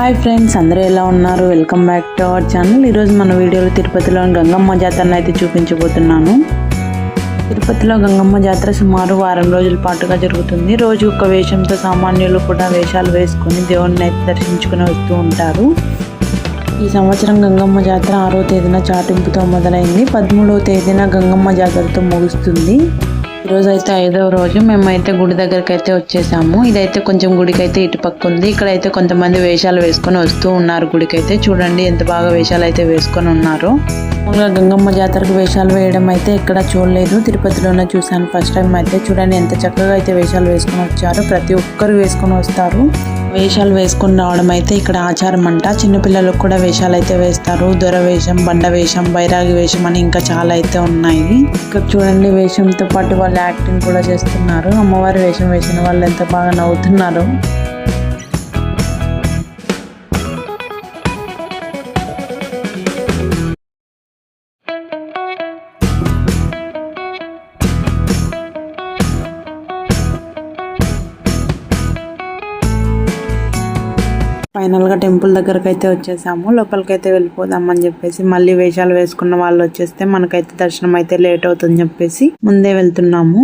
Hi friends అందరూ ఎలా ఉన్నారు? Welcome back to our channel. ఈరోజు మన వీడియోలో తిరుపతిలోని గంగమ్మ జాతరను అయితే చూపించబోతున్నాను. తిరుపతిలో గంగమ్మ జాతర సుమారు వారం రోజుల పాటుగా జరుగుతుంది. రోజు ఒక వేషంతో సామాన్యులు కూడా వేషాలు వేసుకొని దేవుణ్ణి అయితే దర్శించుకుని వస్తూ ఉంటారు. ఈ సంవత్సరం గంగమ్మ జాతర ఆరో తేదీన చాటింపుతో మొదలైంది. పదమూడవ తేదీన గంగమ్మ జాతరతో ముగుస్తుంది. ఈరోజైతే ఐదవ రోజు మేమైతే గుడి దగ్గరికి అయితే వచ్చేసాము. ఇదైతే కొంచెం గుడికి అయితే ఇటు పక్క ఉంది. ఇక్కడైతే కొంతమంది వేషాలు వేసుకొని వస్తూ ఉన్నారు గుడికి అయితే చూడండి ఎంత బాగా వేషాలు అయితే వేసుకొని ఉన్నారు. మామూలుగా గంగమ్మ జాతరకు వేషాలు వేయడం అయితే ఇక్కడ చూడలేదు. తిరుపతిలోనే చూశాను ఫస్ట్ టైం అయితే. చూడండి ఎంత చక్కగా అయితే వేషాలు వేసుకొని వచ్చారు. ప్రతి ఒక్కరు వేసుకొని వస్తారు. వేషాలు వేసుకొని రావడం అయితే ఇక్కడ ఆచారం అంట. చిన్నపిల్లలకు కూడా వేషాలు అయితే వేస్తారు. దొర వేషం బండ వేషం బైరాగి వేషం అని ఇంకా చాలా అయితే ఉన్నాయి. ఇక్కడ చూడండి వేషంతో పాటు వాళ్ళు యాక్టింగ్ కూడా చేస్తున్నారు. అమ్మవారి వేషం వేసిన వాళ్ళు ఎంత బాగా నవ్వుతున్నారు. ఫైనల్గా టెంపుల్ దగ్గరకు అయితే వచ్చేసాము. లోపలికి అయితే వెళ్ళిపోదాం అని చెప్పేసి మళ్ళీ వేషాలు వేసుకున్న వాళ్ళు వచ్చేస్తే మనకైతే దర్శనం అయితే లేట్ అవుతుంది చెప్పేసి ముందే వెళ్తున్నాము.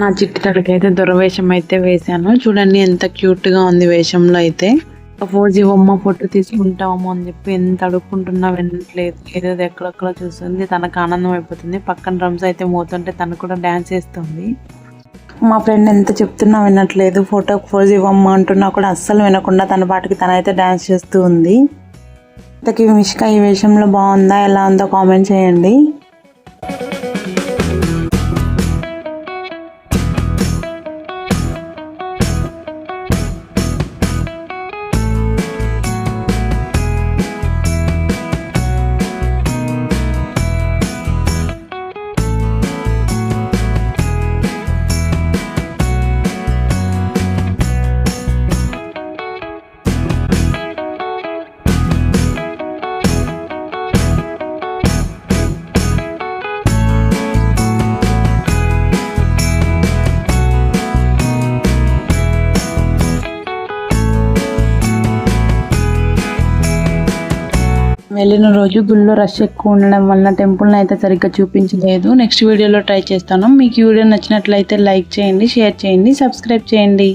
నా చిట్టి అయితే దురవేషం అయితే వేశాను. చూడండి ఎంత క్యూట్గా ఉంది వేషంలో అయితే. ఫోజీ బొమ్మ ఫోటో తీసుకుంటాము అని చెప్పి ఎంత అడుక్కుంటున్నా వినట్లేదు. ఏదో ఎక్కడెక్కడ చూస్తుంది. తనకు ఆనందం అయిపోతుంది. పక్కన డ్రమ్స్ అయితే మోతుంటే తను కూడా డాన్స్ చేస్తుంది. మా ఫ్రెండ్ ఎంత చెప్తున్నా వినట్లేదు. ఫోటో ఫోజ్ ఇవ్వమ్మ అంటున్నా కూడా అస్సలు వినకుండా తన పాటికి తనైతే డ్యాన్స్ చేస్తూ ఉంది. ఇంతకీ మిష్క ఈ వేషంలో బాగుందా? ఎలా ఉందో కామెంట్ చేయండి. వెళ్ళిన రోజు గుళ్ళో రష్ ఎక్కువ ఉండడం వలన టెంపుల్ని అయితే సరిగ్గా చూపించలేదు. నెక్స్ట్ వీడియోలో ట్రై చేస్తాను. మీకు వీడియో నచ్చినట్లయితే లైక్ చేయండి షేర్ చేయండి సబ్స్క్రైబ్ చేయండి.